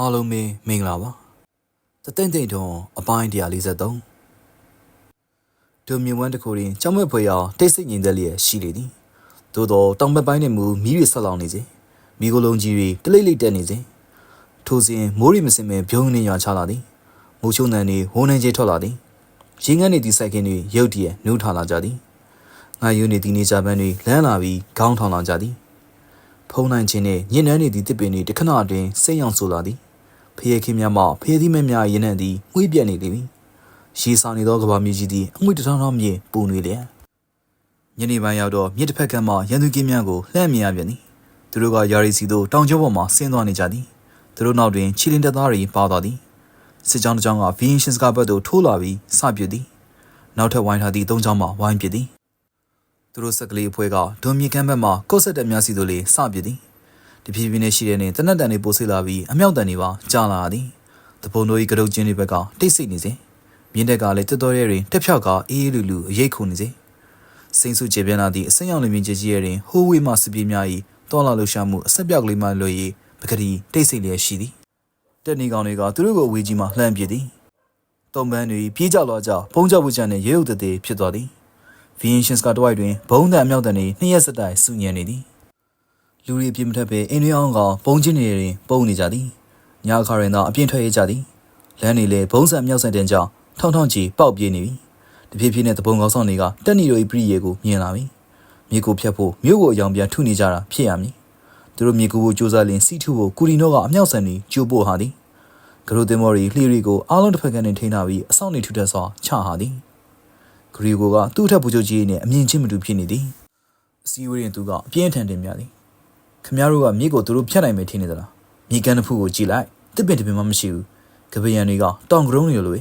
အားလုံးပဲမင်္ဂလာပါတသိမ့်သိမ့်တုံအပိုင်း143ဒုမြဝန်းတစ်ခုရင်ကြောင်မဲ့ဖွေရောတိတ်ဆိတ်ငြိမ်သက်လျက်ရှိလေသည်သို့တော့တောင်ဘက်ပိုင်းနဲ့မူမီးတွေဆက်လောင်နေစဉ်မိကိုလုံးကြီးတွေတလိမ့်လိမ့်တက်နေစဉ်ထိုစဉ်မိုးရီမစင်မဲ့ပြုံးနေရွာချလာသည်မိုးချုံတန်တွေဝုန်းနေကျထွက်လာသည်ရင်းငန်းနေသည့်စိုက်ကင်းတွေရုတ်တရက်နှိုးထလာကြသည်ငါယူနေသည့်နေကြပန်းတွေလမ်းလာပြီးခေါင်းထောင်လာကြသည်ဖုံးနိုင်ခြင်းနဲ့ညင်နှန်းနေသည့်တစ်ပင်တွေတစ်ခဏအတွင်းစိတ်ရောင်ဆိုလာသည် ဖျေခင်းများမှဖျေသီးမဲများရင်းနှံ့သည်ငွေ့ပြက်နေလေပြီရှည်ဆောင်နေသောကဘာမြေကြီးသည်အငွေ့တထောင်ထောင်မြေပူနေလျက်ညနေပိုင်းရောက်တော့မြစ်တစ်ဖက်ကမ်းမှရန်သူကင်းများကိုလှမ်းမြင်ရပြန်သည်သူတို့ကယာရီစီသို့တောင်ကျောပေါ်မှဆင်းသွားနေကြသည်သူတို့နောက်တွင်ချီလင်တပ်သားတွေပါသွားသည်စစ်ကြောင်းတစ်ကြောင်းကဗီယင်ရှင်စကဘတ်သို့ထိုးလာပြီးစပစ်သည်နောက်ထပ်ဝိုင်းထားသည့်သုံးကြောင်းမှဝိုင်းပစ်သည်သူတို့ဆက်ကလေးအဖွဲ့ကဒွန်မြေကမ်းဘက်မှကော့ဆက်တက်များစီတို့လေစပစ်သည် တဖြည်းဖြည်းနဲ့ရှိတဲ့နေတနက်တန်တွေပို့ဆေးလာပြီးအမြောက်တန်တွေပါကြာလာသည်တပုံတို့ဤကရုတ်ချင်းတွေဘက်ကတိတ်ဆိတ်နေစဉ်မြင်းတက်ကလည်းတက်တော်ရဲတွင်တက်ဖြောက်ကအေးအေးလူလူအရိတ်ခုန်နေစဉ်စိမ့်စုကျေပြန်းလာသည့်အစင်းရောင်လမြင်ကြီးကြီးရဲတွင်ဟိုးဝေးမှစပြေးများ၏တောလာလှူရှာမှုအဆက်ပြောက်ကလေးမှလွှဲ၍ပကတိတိတ်ဆိတ်လျက်ရှိသည်တက်နေကောင်တွေကသူတို့ကိုအဝေးကြီးမှလှမ်းပစ်သည်တုံပန်းတွေပြေးကြလွားကြပုံကြဝကြနဲ့ရဲရုပ်တည်ဖြစ်သွားသည်ဗီယင်ရှင်စကတဝိုက်တွင်ဘုံတန်အမြောက်တန်တွေနှစ်ရက်ဆက်တိုင်စုညံနေသည် လူတွေပြင်းမထက်ပဲအိမ်တွေအောင်ကပုံချင်းတွေတွင်ပုံနေကြသည်ညအခါရင်တော့အပြင်းထွက်ရကြသည်လမ်းတွေလည်းဘုံဆန်မြောက်ဆန်တဲ့ကြောင့်ထောင်ထောင်ကြီးပေါက်ပြေးနေပြီတဖြည်းဖြည်းနဲ့တပုံကောင်းဆောင်တွေကတက်နေတို့ဤပြည်ရေကိုမြင်လာပြီမြေကိုဖြတ်ဖို့မြို့ကိုအယောင်ပြန်ထုနေကြတာဖြစ်ရမည်သူတို့မြေကိုကိုစူးစမ်းလင်စီထုကိုကူရီနောကအမြောက်ဆန်တွေကြိုးပို့ဟာသည်ဂရုတင်မော်ရီလှီရီကိုအားလုံးတစ်ဖက်ကနေထိန်းထားပြီးအဆောင်နေထူထပ်စွာချဟာသည်ဂရီကိုကသူ့ထက်ပူချုပ်ကြီးနဲ့အမြင်ချင်းမတူဖြစ်နေသည်အစည်းအဝေးရင်သူကအပြင်းထန်တင်ပြသည် ခမရတို့ကမြေကိုသူတို့ဖြတ်နိုင်မယ်ထင်နေသလားမြေကမ်းတစ်ဖူးကိုကြည့်လိုက်တစ်ပင်တစ်ပင်မှမရှိဘူးကပယံတွေကတောင်ကရုံးတွေလိုပဲ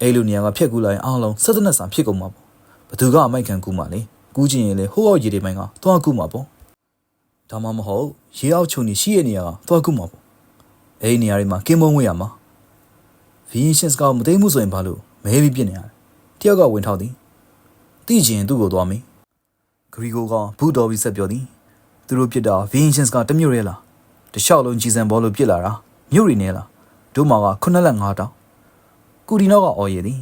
အဲ့လိုနေရာကဖြက်ကူလိုက်ရင်အားလုံးဆက်သက်နဲ့စာဖြစ်ကုန်မှာပေါ့ဘသူကအမိုက်ခံကူမှလေကူးချင်ရင်လေဟိုးအောက်ရေတွေပိုင်းကသွားကူမှာပေါ့ဒါမှမဟုတ်ရေအောက်ချုံနေရှိရဲ့နေရာကသွားကူမှာပေါ့အဲ့ဒီနေရာတွေမှာကင်းမုံဝေးရမှာဗီယင်ရှင်စကောမသိမှုဆိုရင်ဘာလို့မဲပြီးပြစ်နေရလဲတယောက်ကဝင်ထောက်သည်တိကျင်သူ့ကိုသွားမေးဂရီဂိုကဘူးတော်ပြီးဆက်ပြောသည် သူတို့ပြစ်တာ Vengeance ကတမျိုးရဲလားတလျှောက်လုံးကြီးစံဘောလို့ပြစ်လာတာမြို့ရီနေလားတို့မှာကခုနှစ်လက်ငါးတောင်ကူဒီနောကအော်ရည်သည်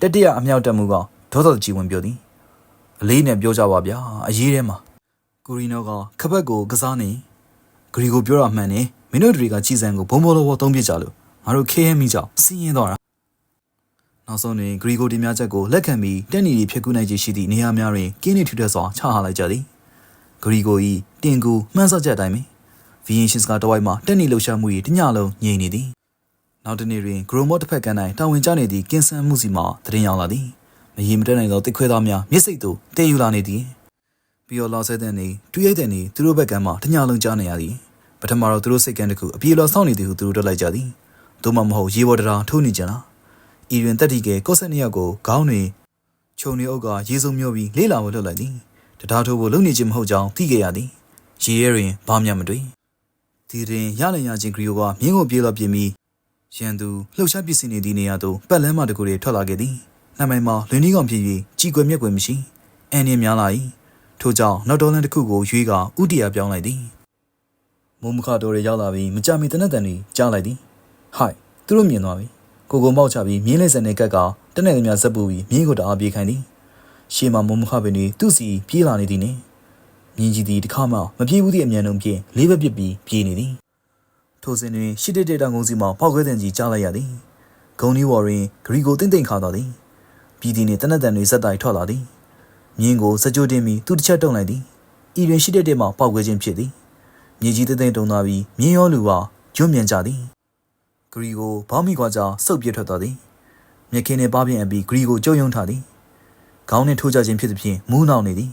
တတိယအမြောက်တက်မှုကဒေါသကြီးဝင်ပြောသည်အလေးနဲ့ပြောကြပါဗျာအရေးထဲမှာကူရီနောကခပတ်ကိုကစားနေဂရီကိုပြောတာမှန်နေမင်းတို့တွေကကြီးစံကိုဘုံဘောလောဘောသုံးပြစ်ကြလို့ငါတို့ခဲရဲမိကြောင်စီးရင်တော့တာနောက်ဆုံးတွင်ဂရီကိုတင်များချက်ကိုလက်ခံပြီးတက်နီရီဖြစ်ကူးနိုင်ခြင်းရှိသည့်နေရာများတွင်ကင်းနေထူထပ်စွာချဟလိုက်ကြသည် ဂရီကိုဤတင်ကူမှန်းဆချက်အတိုင်းပဲဗီယင်ရှင်စကတဝိုက်မှာတက်နေလှူရှာမှု၏တညလုံးငြိမ်နေသည်နောက်တနေ့တွင်ဂရိုမော့တစ်ဖက်ကန်းတိုင်းတာဝန်ကျနေသည့်ကင်းဆန်မှုစီမှတရင်ရောက်လာသည်မရေမတက်နိုင်သောတစ်ခွဲသားများမျက်စိသို့တည်ယူလာနေသည်ပြီးတော့လောဆဲတဲ့နေတူရိတ်တဲ့နေသူတို့ဘက်ကန်းမှာတညလုံးကြားနေရသည်ပထမတော့သူတို့စိတ်ကန်းတစ်ခုအပြေလောဆောင်းနေသည်ဟုသူတို့တက်လိုက်ကြသည်သို့မှမဟုတ်ရေပေါ်တရာထိုးနေကြလားဤတွင်တက်တီကကော့ဆက်နှစ်ယောက်ကိုခေါင်းတွင်ခြုံနေအုပ်ကရေစုံမျောပြီးလေးလာဖို့လှုပ်လိုက်သည် တရားထိုးဖို့လုပ်နေခြင်းမဟုတ်ကြောင်းသိခဲ့ရသည်ရေရဲတွင်ဘာမှမတွေ့ဒီတွင်ရလည်ရခြင်းဂရီယိုကမြင်းကိုပြေးတော့ပြင်းပြီးရန်သူလှုပ်ရှားပစ္စည်းနေသည့်နေရာသို့ပတ်လန်းမှတကူတွေထွက်လာခဲ့သည်နှမိုင်မှာလွင်ကြီးကောင်ဖြစ်၍ကြီးကွယ်မြက်ကွယ်မရှိအန်ရများလာ၏ထို့ကြောင့်နောက်တော်လန်တစ်ခုကိုရွေးကဥတီယာပြောင်းလိုက်သည်မုံမခတော်တွေရောက်လာပြီးမကြမီတနက်တန်တွေကြားလိုက်သည်ဟိုက်သူတို့မြင်သွားပြီကိုကိုမောက်ချပြီးမြင်းလေးစံနဲ့ကက်ကတနက်သမျှဇက်ပူပြီးမြင်းကိုတအားပြေးခိုင်းသည် ရှေ့မှာမုံမခပင်တွေသူ့စီပြေးလာနေသည်နှင့်မြင်းကြီးသည်တစ်ခါမှမပြေးဘူးသည့်အမြန်နှုန်းဖြင့်လေးဘက်ပစ်ပြီးပြေးနေသည်ထိုစဉ်တွင်ရှစ်တက်တက်တောင်ကုန်းစီမှပေါက်ခွဲတန်ကြီးကြားလိုက်ရသည်ဂုံနီဝေါ်တွင်ဂရီကိုတင့်တင့်ခါသွားသည်ပြည်သည်နှင့်တနက်တန်တွေဇက်တိုင်ထွက်လာသည်မြင်းကိုစကြိုတင်ပြီးသူတစ်ချက်တုံလိုက်သည်ဤတွင်ရှစ်တက်တက်မှပေါက်ခွဲခြင်းဖြစ်သည်မြေကြီးတင့်တင့်တုံသွားပြီးမြင်းရောလူပါကျွမ်းမြန်ကြသည်ဂရီကိုဘောင်းမိခွာကြောင့်စုပ်ပြစ်ထွက်သွားသည်မြက်ခင်းနှင့်ပါပြင်းအပြီးဂရီကိုကြုံယုံထားသည် ခေါင်းနှင့်ထိုးကြခြင်းဖြစ်သဖြင့်မူးနှောင်နေသည်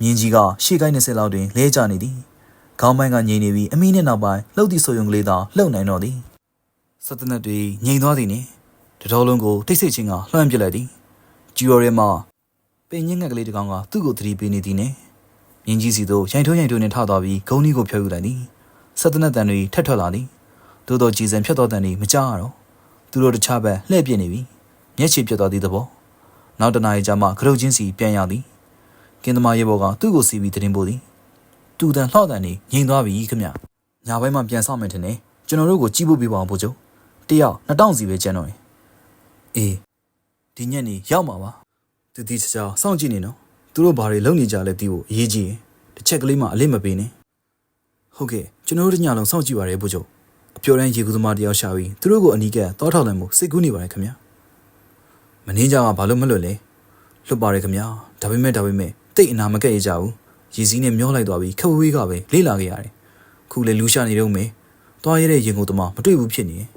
မြင်းကြီးကရှေ့ကိုင်း20လောက်တွင်လဲကျနေသည်ခေါင်းပိုင်းကငြိမ်နေပြီးအမီးနှင့်နောက်ပိုင်းလှုပ်သည့်ဆိုယုံကလေးသာလှုပ်နိုင်တော့သည်စက်တနက်တွေငြိမ်သွားသည်နှင့်တတော်လုံးကိုတိတ်ဆိတ်ခြင်းကလှမ်းပစ်လိုက်သည်ကျူရော်ရဲမှပင်ညင်းငက်ကလေးတစ်ကောင်ကသူ့ကိုသတိပေးနေသည်နှင့်မြင်းကြီးစီသို့ရိုင်ထိုးရိုင်ထိုးနှင့်ထသွားပြီးဂုံကြီးကိုဖျောက်ယူလိုက်သည်စက်တနက်တန်တွေထက်ထွက်လာသည်သို့သောကြည်စံဖြတ်သောတန်တွေမကြားရတော့သူတို့တခြားဘက်လှည့်ပြစ်နေပြီမျက်ခြေပြတ်သွားသည့်သဘော နောက်တနားရီကြာမှကရုတ်ချင်းစီပြန်ရောက်သည်ကင်းသမားရေဘော်ကသူ့ကိုစီးပြီးတင်ပို့သည်တူတန်လှော့တန်နေငြိမ်သွားပြီခမညာဘက်မှပြန်ဆောင်မယ်ထင်တယ်ကျွန်တော်တို့ကိုကြီးဖို့ပြပါအောင်ဘို့ချုပ်တယောက်2000စီပဲကျန်တော့ရင်အေးဒီညက်နေရောက်မှာပါသူဒီချာချာစောင့်ကြည့်နေနော်သူတို့ဘာတွေလုပ်နေကြလဲသိဖို့အရေးကြီးရင်တစ်ချက်ကလေးမှအလစ်မပေးနဲ့ဟုတ်ကဲ့ကျွန်တော်တို့ညလုံးစောင့်ကြည့်ပါရဘို့ချုပ်အပြော်တန်းရေကူးသမားတယောက်ရှာပြီးသူတို့ကိုအနီးကပ်တောထောက်လန်မှုစိတ်ကူးနေပါတယ်ခင်ဗျာ မင်းကြကဘာလို့မလွတ်လဲလွတ်ပါတယ်ခင်ဗျာဒါပေမဲ့ဒါပေမဲ့တိတ်အနာမကက်ရကြဘူးရည်စည်းနဲ့မျောလိုက်သွားပြီးခက်ဝေးကပဲလေးလာခဲ့ရတယ်ခုလေလူရှာနေတော့မယ်သွားရတဲ့ရင်ကုန်သမားမတွေ့ဘူးဖြစ်နေတယ်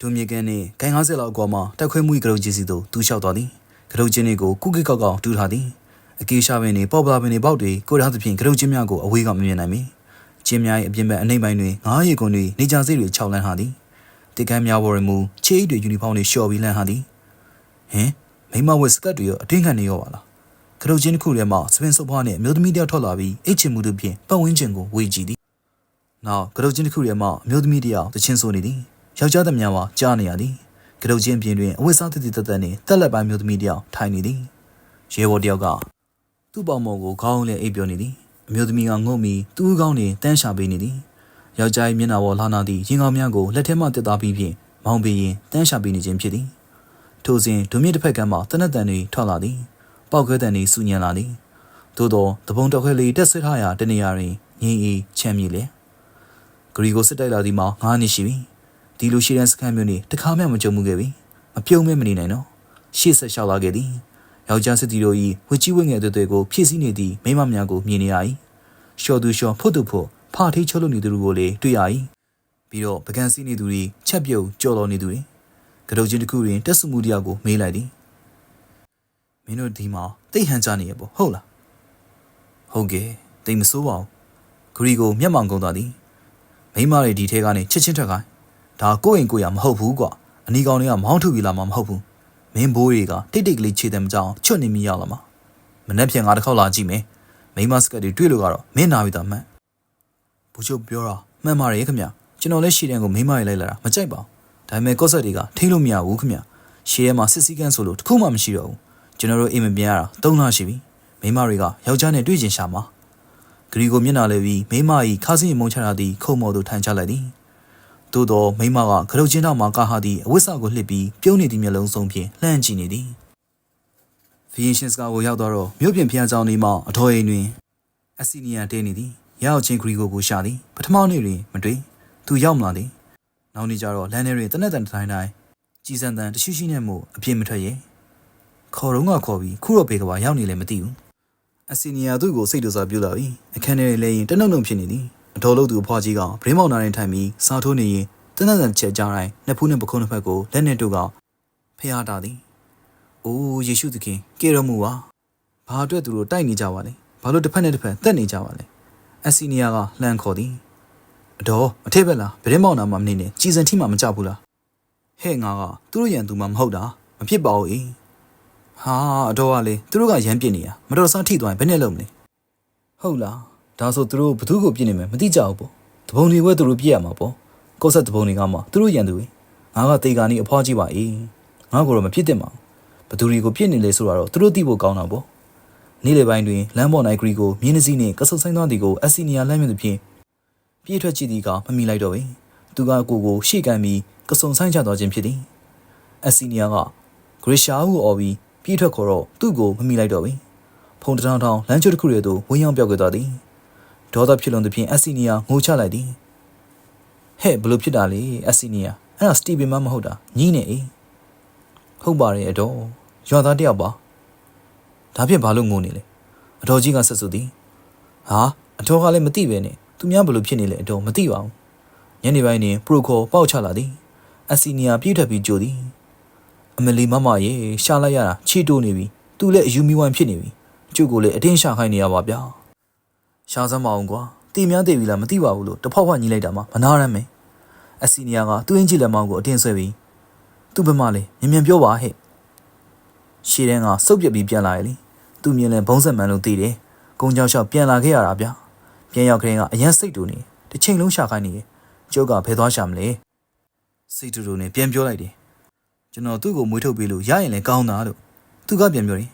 ဒုံမြေကန်နဲ့ဂိုင်90လောက်အကွာမှာတက်ခွဲမှုကရုတ်ကြီးစီတို့တူလျှောက်သွားသည်ကရုတ်ချင်းတွေကိုကုကိကောက်ကောက်တူးထားသည်အကေရှာပင်တွေပေါပလာပင်တွေပေါက်တွေကိုရသဖြင့်ကရုတ်ချင်းများကိုအဝေးကမမြင်နိုင်မီချင်းများ၏အပြင်ဘက်အနှိမ့်ပိုင်းတွင်ငားရီကွန်တွေနေကြစိတ်တွေခြောက်လန်းထားသည်တိကမ်းများပေါ်ရမူချေးအိတ်တွေယူနီဖောင်းတွေလျှော်ပြီးလန်းထားသည် ဟင်မိမဝက်စကတ်တွေရောအထင်ခံနေရောပါလားကရုတ်ချင်းတစ်ခုထဲမှာစပင်စုပ်ဖွားနဲ့အမျိုးသမီးတယောက်ထွက်လာပြီးအိတ်ချင်မှုတို့ဖြင့်ပတ်ဝန်းကျင်ကိုဝေကြည့်သည်နောက်ကရုတ်ချင်းတစ်ခုထဲမှာအမျိုးသမီးတယောက်တချင်းဆိုနေသည်ယောက်ျားသမ ्या မှာကြားနေရသည်ကရုတ်ချင်းပြင်တွင်အဝတ်စားတည်တည်တတ်တတ်နှင့်တက်လက်ပိုင်းမျိုးသမီးတယောက်ထိုင်နေသည်ရဲဘော်တယောက်ကသူ့ပေါင်မော်ကိုခေါင်းနဲ့အိပ်ပြောနေသည်အမျိုးသမီးကငုံပြီးသူ့ခေါင်းနှင့်တန်းရှာပေးနေသည်ယောက်ျား၏မျက်နှာပေါ်လှနာသည့်ရင်ကောင်းများကိုလက်ထဲမှတက်သားပြီးဖြင့်မောင်းပေးရင်တန်းရှာပေးနေခြင်းဖြစ်သည် ထိုစဉ်ဒုမြင့်တစ်ဖက်ကမ်းမှတနက်တန်တွေထွက်လာသည်ပောက်ခွဲတန်တွေစူညံလာသည်သို့သောတပုံတစ်ခွဲလေးတက်ဆွဲထားရာတနေရာတွင်ငင်းအေးချမ်းမြေလေဂရီကိုစစ်တိုက်လာသည်မှာငါးနှစ်ရှိပြီဒီလိုရှိတဲ့စခန်းမျိုးနေတခါမှမကြုံမှုခဲ့ပြီမပြုံးမဲမနေနိုင်တော့ရှေ့ဆက်လျှောက်လာခဲ့သည်ယောက်ျားစစ်တီတို့၏ဝချီဝဲငယ်တွေတွေကိုဖြည့်ဆည်းနေသည့်မိမများကိုမြင်နေရ၏ရှော်သူရှော်ဖို့သူဖို့ဖာထိချုပ်လို့နေသူတို့ကိုလည်းတွေ့ရ၏ပြီးတော့ပကံစီးနေသူတွေချက်ပြုတ်ကြော်တော်နေသူတွေ ကတုတ်ချင်းတစ်ခုတွင်တက်စုမှုတရားကိုမေးလိုက်သည်မင်းတို့ဒီမှာတိတ်ဟန်ကြနေရပေါ့ဟုတ်လားဟုတ်ကဲ့တိတ်မစိုးပါဘူးဂရီကိုမျက်မှောင်ကုန်သွားသည်မိမတွေဒီထဲကနေချစ်ချင်းထွက်ခိုင်းဒါကိုယ့်အိမ်ကိုယ်ရမဟုတ်ဘူးကွာအနီကောင်တွေကမောင်းထုတ်ပြီးလာမှာမဟုတ်ဘူးမင်းဘိုးတွေကတိတ်တိတ်ကလေးခြေတယ်မကြောင်ချွတ်နေမိရလာမှာမနေ့ပြန်ငါတစ်ခေါက်လာကြည့်မယ်မိမစကတ်တွေတွေ့လို့ကတော့မင်းနာပြီသားမှန်ဘူချုပ်ပြောတာမှန်ပါတယ်ခင်ဗျကျွန်တော်လည်းရှီတန်ကိုမိမရေးလိုက်လာတာမကြိုက်ပါဘူး ဒါပေမဲ့ကော့ဆက်တွေကထိလို့မရဘူးခင်ဗျရှီထဲမှာစစ်စည်းကမ်းဆိုလို့တခုမှမရှိတော့ဘူးကျွန်တော်တို့အိမ်မပြန်ရတာ၃လရှိပြီမိမတွေကယောက်ျားနဲ့တွေ့ကျင်ရှာမှာဂရီကိုမျက်နှာလဲပြီးမိမကြီးခါးစင်းမုံချတာသည်ခုံမော်သူထိုင်ချလိုက်သည်သို့တော့မိမကကရုတ်ချင်းတော့မှကာဟာသည်အဝတ်စာကိုလှစ်ပြီးပြုံးနေသည့်မျက်လုံးစုံဖြင့်လှမ်းကြည့်နေသည်ဖီယင်ရှင်စကာကိုရောက်တော့မြို့ပြင်ဖျားကြောင်လေးမှအတော်အိမ်တွင်အစီနီယာတဲနေသည်ရောက်ချင်းဂရီကိုကိုရှာသည်ပထမနေ့တွင်မတွေ့သူရောက်မလာသည် နောက်နေ့ကျတော့လမ်းထဲတွင်တနက်တန်တိုင်းတိုင်းကြည်စံတန်တရှိရှိနဲ့မို့အပြစ်မထွက်ရဲ့ခေါ်တော့ကခေါ်ပြီးခုတော့ဘေကဘာရောက်နေလည်းမသိဘူးအစီနီယာသူ့ကိုစိတ်တူစားပြုလာပြီးအခန်းထဲလဲရင်တနှုံနှုံဖြစ်နေသည်အတော်လို့သူအဖွားကြီးကဗရင်းမောင်နာရင်ထိုင်ပြီးစားထိုးနေရင်တနက်တန်ချက်ကြားတိုင်းနှစ်ဖူးနဲ့ပခုံးတစ်ဖက်ကိုလက်နဲ့တို့ကဖျားတာသည်။အိုးယေရှုသခင်ကဲတော်မူပါ။ဘာအတွက်သူတို့တိုက်နေကြပါလဲ။ဘာလို့တစ်ဖက်နဲ့တစ်ဖက်တက်နေကြပါလဲ။အစီနီယာကလှမ်းခေါ်သည်။ အတော်အထက်ဘက်လားဗရင်းမောင်နာမှမနေနဲ့ကြည်စံထိမှမကြဘူးလား။ဟဲ့ငါကသူတို့ရန်သူမှမဟုတ်တာမဖြစ်ပါဘူး။ဟာအတော်ကလေသူတို့ကရမ်းပြစ်နေရမတော်စားထိသွားရင်ဘယ်နဲ့လုံးမလဲ။ဟုတ်လား။ဒါဆိုသူတို့ဘသူ့ကိုပြစ်နေမယ်မသိကြဘူးပေါ့။တပုံတွေဝဲသူတို့ပြစ်ရမှာပေါ့။ကော့ဆက်တပုံတွေကမှသူတို့ရန်သူကြီး။ငါကတေကာနီအဖွားကြီးပါ၏။ငါကတော့မဖြစ်တင်ပါဘူး။ဘသူတွေကိုပြစ်နေလဲဆိုတော့သူတို့သိဖို့ကောင်းတာပေါ့။နေ့လေပိုင်းတွင်လမ်းပေါ်နိုင်ဂရီကိုမြင်းနှစီးနှင့်ကဆုတ်ဆိုင်သွားသည်ကိုအက်စီနီယာလမ်းမြင်သဖြင့် ပြေးထွက်ကြည့်သည်ကမမိလိုက်တော့ပေ။သူကကိုကိုရှေ့ကန်ပြီးကဆုံဆိုင်ချသွားခြင်းဖြစ်သည်။အက်စီနီယာကဂရီရှာဟုအော်ပြီးပြေးထွက်ခေါ်တော့သူ့ကိုမမိလိုက်တော့ပေ။ဖုန်တောင်တောင်လမ်းချိုးတစ်ခုရဲ့သို့ဝင်းရောက်ပြောက်ခဲ့သွားသည်။ဒေါသဖြစ်လွန်သဖြင့်အက်စီနီယာငိုချလိုက်သည်။ဟဲ့ဘလို့ဖြစ်တာလေအက်စီနီယာအဲ့ဒါစတီဗင်မမဟုတ်တာညီးနေအေးဟုတ်ပါတယ်အတော်ရွာသားတယောက်ပါဒါဖြင့်ဘာလို့ငိုနေလဲအတော်ကြီးကဆက်စုသည်ဟာအတော်ကလည်းမသိပဲနဲ့ သူများဘလို့ဖြစ်နေလဲအတော်မသိပါဘူးညနေပိုင်းတွင်ပရိုခေါ်ပေါက်ချလာသည်အက်စီနီယာပြေးထွက်ပြီးကြိုသည်အမလီမမရေရှာလိုက်ရတာချီတိုးနေပြီသူလည်းအယူမီဝိုင်ဖြစ်နေပြီကျုပ်ကိုလည်းအတင်းရှာခိုင်းနေရပါဗျာရှာစမ်းမအောင်ကွာတီများတည်ပြီလားမသိပါဘူးလို့တဖောက်ဖောက်ညီလိုက်တာမှမနာရမ်းမယ်အစီနီယာကသူ့အင်ဂျီလက်မောင်းကိုအတင်းဆွဲပြီးသူ့ဘက်မှလည်းမြင်မြန်ပြောပါဟဲ့ရှေ့တန်းကစုပ်ပြက်ပြီးပြန်လာရလေသူမြင်လဲဘုံဆက်မှန်လို့သိတယ်ကုန်းကြောင်လျှောက်ပြန်လာခဲ့ရတာဗျာ ပြန်ရောက်ခရင်ကအရန်စိတ်တူနေတစ်ချိန်လုံးရှာခိုင်းနေတယ်ကျုပ်ကဖယ်သွားရှာမလဲစိတ်တူတူနဲ့ပြန်ပြောလိုက်တယ်ကျွန်တော်သူ့ကိုမွေးထုတ်ပေးလို့ရရင်လည်းကောင်းတာလို့သူကပြန်ပြောတယ်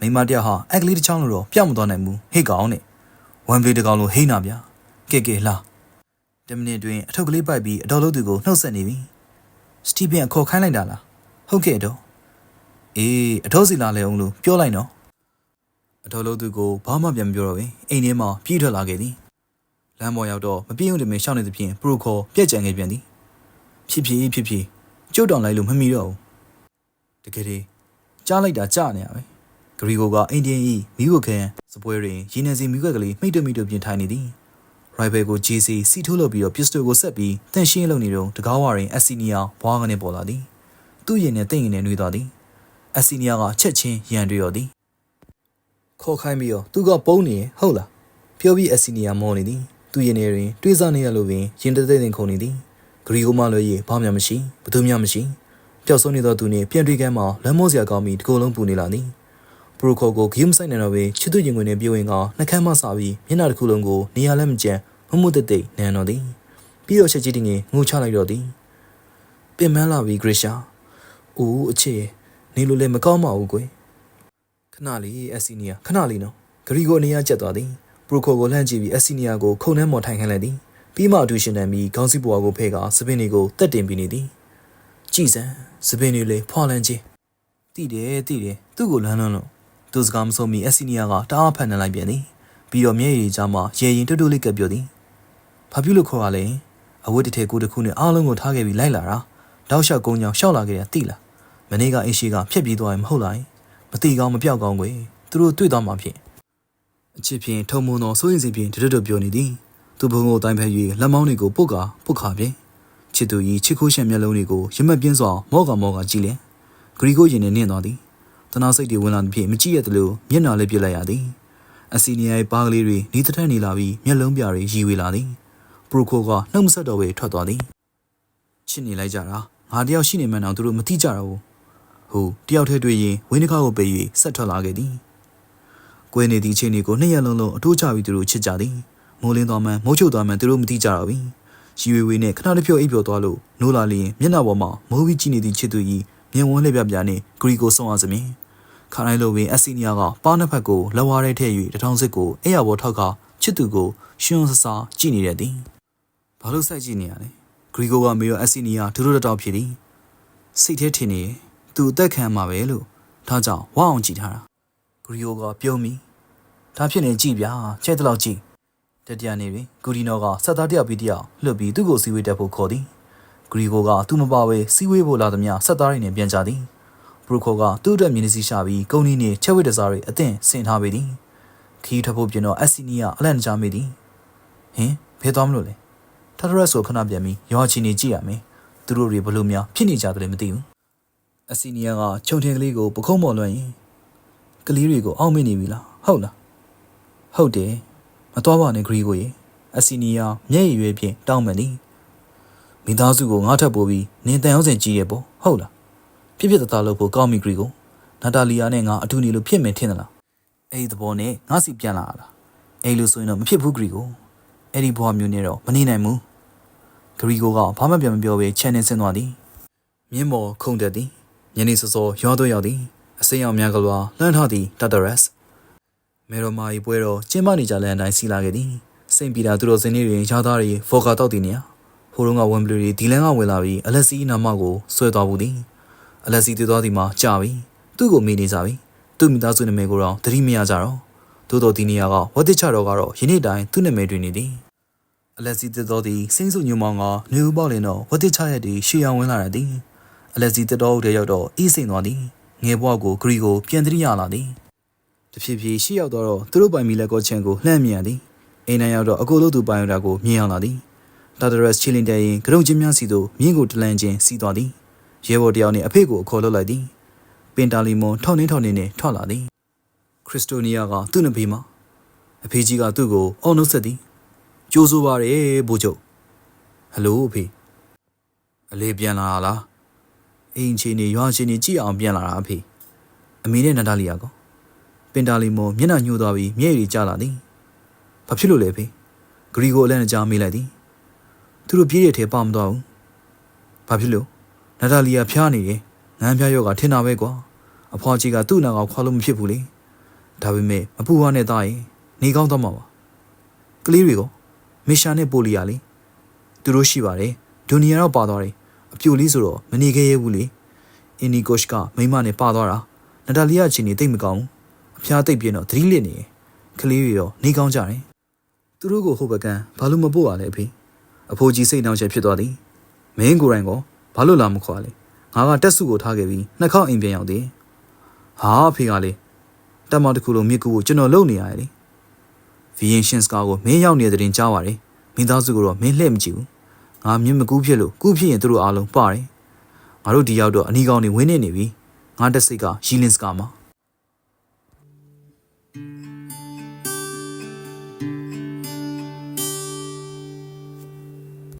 မိမတယောက်ဟာအက်ကလေးတစ်ချောင်းလို့တော့ပြောက်မသွားနိုင်ဘူးဟေ့ကောင်နဲ့ဝမ်ပလီတကောင်လို့ဟိန်းနာဗျာကဲကဲလာတမနစ်တွင်အထုပ်ကလေးပိုက်ပြီးအတော်လို့သူကိုနှုတ်ဆက်နေပြီစတီဗင်အခေါ်ခိုင်းလိုက်တာလားဟုတ်ကဲ့တော့အေးအထောစီလာလဲအောင်လို့ပြောလိုက်နော် အတော်လို့သူကိုဘာမှပြန်မပြောတော့ဘူးအိမ်ထဲမှာပြေးထွက်လာခဲ့သည်လမ်းပေါ်ရောက်တော့မပြေးုံတမင်ရှောင်းနေသဖြင့်ပရိုခေါ်ပြက်ကြံခဲ့ပြန်သည်ဖြစ်ဖြစ်ဖြစ်ဖြစ်ကျုပ်တောင်လိုက်လို့မမီတော့ဘူးတကယ်တည်းကြားလိုက်တာကြားနေရပဲဂရီကိုကအိန္ဒိယဤမိဝခဲစပွဲတွင်ရင်းနေစီမိခွက်ကလေးမိတ်တမိတ်တို့ပြင်ထိုင်နေသည်ရိုင်ဘယ်ကိုဂျီစီစီထိုးလုပ်ပြီးတော့ပစ္စတိုကိုဆက်ပြီးတန်ရှင်းလုပ်နေတော့တကားဝရင်အက်ဆီနီယာဘွားကနေပေါ်လာသည် သူ့ရင်နဲ့တင့်ရင်နဲ့နှွေးသွားသည်အက်ဆီနီယာကချက်ချင်းရန်တွေ့ရောသည် ခေါ်ခိုင်းပြီးတော့သူကပုံးနေရင်ဟုတ်လားပြောပြီးအက်ဆီနီယာမောနေသည်သူ့ရင်ထဲတွင်တွေးစားနေရလို့ပင်ရင်တသက်တင်ခုန်နေသည်ဂရီကိုမလွယ်ရေဘာမှမရှိဘသူမှမရှိပျောက်ဆုံးနေသောသူနှင့်ပြန်တွေ့ကမ်းမှာလမ်းမောစရာကောင်းပြီးတကိုယ်လုံးပူနေလာသည်ပရိုခိုကိုဂိမ်းဆိုင်နေတော့ပင်ချစ်သူရင်ဝင်နဲ့ပြေဝင်ကနှကမ်းမဆာပြီးမျက်နှာတစ်ခုလုံးကိုနေရာလက်မကျန်မမှုတသိနန်တော်သည်ပြီးတော့ချက်ကြီးတင်ငင်ငိုချလိုက်တော့သည်ပင်မလာပြီဂရရှာ။အိုးအချစ်ရဲ့နေလို့လည်းမကောင်းပါဘူးကွယ်။ ခဏလေးအက်ဆီနီယာခဏလေးနော်။ဂရီကိုနေရာကျက်သွားသည်။ပရိုခိုကိုလှမ်းကြည့်ပြီးအက်ဆီနီယာကိုခုန်နှဲမော်ထိုင်ခိုင်းလိုက်သည်။ပြီးမှအတူရှင်တန်ပြီးခေါင်းစည်းပွားကိုဖဲကစပင်းတွေကိုတက်တင်ပြီးနေသည်။ကြည်စံစပင်းတွေလေဖွာလန်းချင်း။တိတယ်တိတယ်သူ့ကိုလမ်းလွန်းလို့သူစကားမဆုံးမီအက်ဆီနီယာကတအားဖန်နေလိုက်ပြန်သည်။ပြီးတော့မျက်ရည်ကြားမှာရေရင်တွတ်တွတ်လေးကပ်ပြောသည်။ဘာဖြစ်လို့ခေါ်ရလဲ။အဝတ်တစ်ထည်ကိုတစ်ခုနဲ့အားလုံးကိုထားခဲ့ပြီးလိုက်လာတာ။တောက်လျှောက်ကုန်းကြောင်ရှောက်လာခဲ့တာတိလား။မနေ့ကအင်းရှိကဖြက်ပြေးသွားရင်မဟုတ်လား။ မတိကောင်းမပြောက်ကောင်းကွယ်။သူတို့တွေ့သွားမှာဖြစ်။အချစ်ဖြင့်ထုံမုံသောစိုးရင်စီဖြင့်တရတွတ်ပြောနေသည်။သူဘုံကိုတိုင်းဖက်၍လက်မောင်းတွေကိုပုတ်ကာပုတ်ခါဖြင့်ချစ်သူကြီးချစ်ခိုးရှက်မျက်လုံးတွေကိုရမက်ပြင်းစွာမော့ကမော့ကကြည့်လင်ဂရီကိုရင်နဲ့နင့်သွားသည်။တနာစိတ်တွေဝင်လာသဖြင့်မကြည့်ရသလိုမျက်နှာလေးပြစ်လိုက်ရသည်။အစီနီယာရဲ့ပါးကလေးတွေနီးတထက်နေလာပြီးမျက်လုံးပြားတွေရီဝေလာသည်။ပရိုခိုကနှုတ်မဆက်တော့ပဲထွက်သွားသည်။ချစ်နေလိုက်ကြတာငါတယောက်ရှိနေမှန်းတော့သူတို့မသိကြတော့ဘူး။ ဟိုတယောက်တည်းတွေ့ရင်ဝင်းတစ်ခါကိုပေး၍ဆက်ထွက်လာခဲ့သည်။ကွဲနေသည့်အချိန်တွေကိုနှစ်ရက်လုံးလုံးအထိုးချပြီးသူတို့ချစ်ကြသည်။မိုးလင်းသွားမှမိုးချုပ်သွားမှသူတို့မသိကြတော့ဘူး။ရီဝေဝေနဲ့ခဏတစ်ဖြုတ်အိပ်ပျော်သွားလို့နိုးလာလျင်မျက်နှာပေါ်မှာမိုးပြီးကြည့်နေသည့်ချစ်သူကြီးမြင်ဝန်းလှည့်ပြပြနဲ့ဂရီကိုဆုံးအောင်စမြင်ခါတိုင်းလိုပင်အစီနီယာကပါးနှစ်ဖက်ကိုလက်ဝါးထဲထည့်၍တထောင်စစ်ကိုအဲ့ရဘောထောက်ကချစ်သူကိုရှင်ဆဆာကြည့်နေရသည်ဘာလို့စိုက်ကြည့်နေရလဲဂရီကိုကမေရောအစီနီယာဒူဒူတောက်ဖြစ်သည်စိတ်ထဲထင်နေ သူအသက်ခံမှာပဲလို့ဒါကြောင့်ဝအောင်ကြည့်ထားတာဂရီကိုကပြုံးပြီးဒါဖြစ်နေကြည့်ဗျာကျဲတဲ့လောက်ကြည့်တတိယနေ့တွင်ဂူဒီနောကဆက်သားတယောက်ပြီးတယောက်လှုပ်ပြီးသူ့ကိုစီဝေးတက်ဖို့ခေါ်သည်ဂရီကိုကသူ့မပါဝဲစီဝေးဖို့လာသမျှဆက်သားရင်းနဲ့ပြန်ကြသည်ဘရူခိုကသူ့အတွက်မြင်းစီရှာပြီးကုန်းနီးနှင့်ချက်ဝိတစားတွေအသင့်ဆင်ထားပေသည်ခီးထပ်ဖို့ပြင်တော့အက်ဆီနီကအလန့်ကြမိသည်ဟင်ဘယ်သွားမလို့လဲထထရက်ဆိုခဏပြန်ပြီးရွာချီနေကြည့်ရမယ်သူတို့တွေဘလို့များဖြစ်နေကြတယ်မသိဘူး အက်ဆီနီယာကခြုံထင်ကလေးကိုပခုံးပေါ်လွှမ်းရင်ကလေးတွေကိုအောက်မေ့နေပြီလားဟုတ်လားဟုတ်တယ်မတော်ပါနဲ့ဂရီကိုရေအက်ဆီနီယာမျက်ရည်ရွေးဖြင့်တောင်းပန်သည်မိသားစုကိုငါထပ်ပိုးပြီးနင်တန်အောင်စင်ကြည့်ရပေါ့ဟုတ်လားပြစ်ပြစ်တသားလို့ဖို့ကောင်းပြီဂရီကိုနာတာလီယာနဲ့ငါအထူးနေလို့ဖြစ်မယ်ထင်သလားအဲ့ဒီသဘောနဲ့ငါစီပြန်လာတာအဲ့လိုဆိုရင်တော့မဖြစ်ဘူးဂရီကိုအဲ့ဒီဘွားမျိုးနဲ့တော့မနေနိုင်ဘူးဂရီကိုကဘာမှပြန်မပြောဘဲချန်နေဆင်းသွားသည်မြင်းမော်ခုန်တက်သည် ညနေစောစောရွာသွရောက်သည်အစိမ်းအောင်များကလွာလှမ်းထားသည်တတရက်စ်မေရိုမာဤပွဲတော်ကျင်းပနေကြလန်တိုင်းစီလာခဲ့သည်စိန့်ပီတာသူတော်စင်းလေးတွေရားသားတွေဖော်ကာတောက်တည်နေရဟိုတုန်းကဝင်ဘလူတွေဒီလန်ကဝင်လာပြီးအလက်စီနာမကိုဆွဲသွားဘူးသည်အလက်စီတည်သွားသည်မှာကြာပြီသူ့ကိုမေးနေကြပြီသူ့မိသားစုနာမည်ကိုတော့သတိမရကြတော့သို့တော်ဒီနေရာကဝတ်တစ်ချတော်ကတော့ယနေ့တိုင်းသူ့နာမည်တွင်နေသည်အလက်စီတည်တော်သည်စိမ့်စုညုံမောင်ကနေဦးပေါက်လင်တော့ဝတ်တစ်ချရက်သည်ရှေ့အောင်ဝင်လာရသည် အလက်စီတည်တော်တဲ့ရောက်တော့အေးစိမ့်သွားသည်ငယ်ဘွားကိုဂရီကိုပြန်သတိရလာသည်တဖြည်းဖြည်းရှေ့ရောက်တော့သူတို့ပိုင်မီလက်ကောချန်ကိုလှမ်းမြင်ရသည်အိမ်နိုင်ရောက်တော့အကိုလို့သူပိုင်ရတာကိုမြင်အောင်လာသည်တာဒရက်ချီလင်တဲရင်ကရုံချင်းများစီသို့မြင်းကိုတလန်ချင်းစီးသွားသည်ရဲဘော်တယောက်နှင့်အဖေကိုအခေါ်လုပ်လိုက်သည်ပင်တာလီမွန်ထောက်နှင်းထောက်နှင်းနဲ့ထွက်လာသည်ခရစ်စတိုနီယာကသူ့နဘေးမှာအဖေကြီးကသူ့ကိုအော်နှုတ်ဆက်သည်ကြိုးဆိုပါရယ်ဘိုးချုပ်ဟယ်လိုအဖေအလေးပြန်လာလား အိမ်ချင်းနေရွာချင်းနေကြည့်အောင်ပြန်လာတာအဖေအမေနဲ့နတာလီယာကောပင်တာလီမွန်မျက်နှာညှိုးသွားပြီးမျက်ရည်ကျလာသည်ဘာဖြစ်လို့လဲဖေဂရီကိုအလန့်အကြားမေးလိုက်သည်သူတို့ပြေးတဲ့ထဲပါမသွားဘူးဘာဖြစ်လို့နတာလီယာဖျားနေတယ်ငန်းဖျားရောကထင်တာပဲကွာအဖွားကြီးကသူ့နာကောင်ခွာလို့မဖြစ်ဘူးလေဒါပေမဲ့မပူဝါနဲ့သားရင်နေကောင်းတော့မှာပါကလေးတွေကမီရှာနဲ့ပိုလီယာလေသူတို့ရှိပါတယ်ဒိုနီယာတော့ပါသွားတယ် အပြိုလေးဆိုတော့မနေခဲ့ရဘူးလေအင်နီကိုရှ်ကမိမနဲ့ပါသွားတာနတာလီယာချင်းနေတိတ်မကောင်းဘူးအဖျားတိတ်ပြင်းတော့သတိလစ်နေတယ်ကလေးတွေရောနေကောင်းကြတယ်သူတို့ကိုဟိုဘကန်ဘာလို့မပို့ရလဲအဖေအဖိုးကြီးစိတ်နှောင့်ယှက်ဖြစ်သွားသည်မင်းကိုယ်တိုင်ကောဘာလို့လာမခွာလဲငါကတက်စုကိုထားခဲ့ပြီးနှစ်ခေါက်အိမ်ပြန်ရောက်သေးဟာအဖေကလေတက်မတစ်ခုလုံးမြစ်ကူကိုကျွန်တော်လုံနေရတယ်လေဗီယင်ရှင်စကာကိုမင်းရောက်နေတဲ့တင်ကြားပါတယ်မိသားစုကိုတော့မင်းလှည့်မကြည့်ဘူး ငါမြင့်မကူးဖြစ်လို့ကူးဖြစ်ရင်သူတို့အားလုံးပါတယ်ငါတို့ဒီရောက်တော့အနီကောင်တွေဝင်းနေနေပြီငါတက်စိတ်ကရီလင်စကာမှာ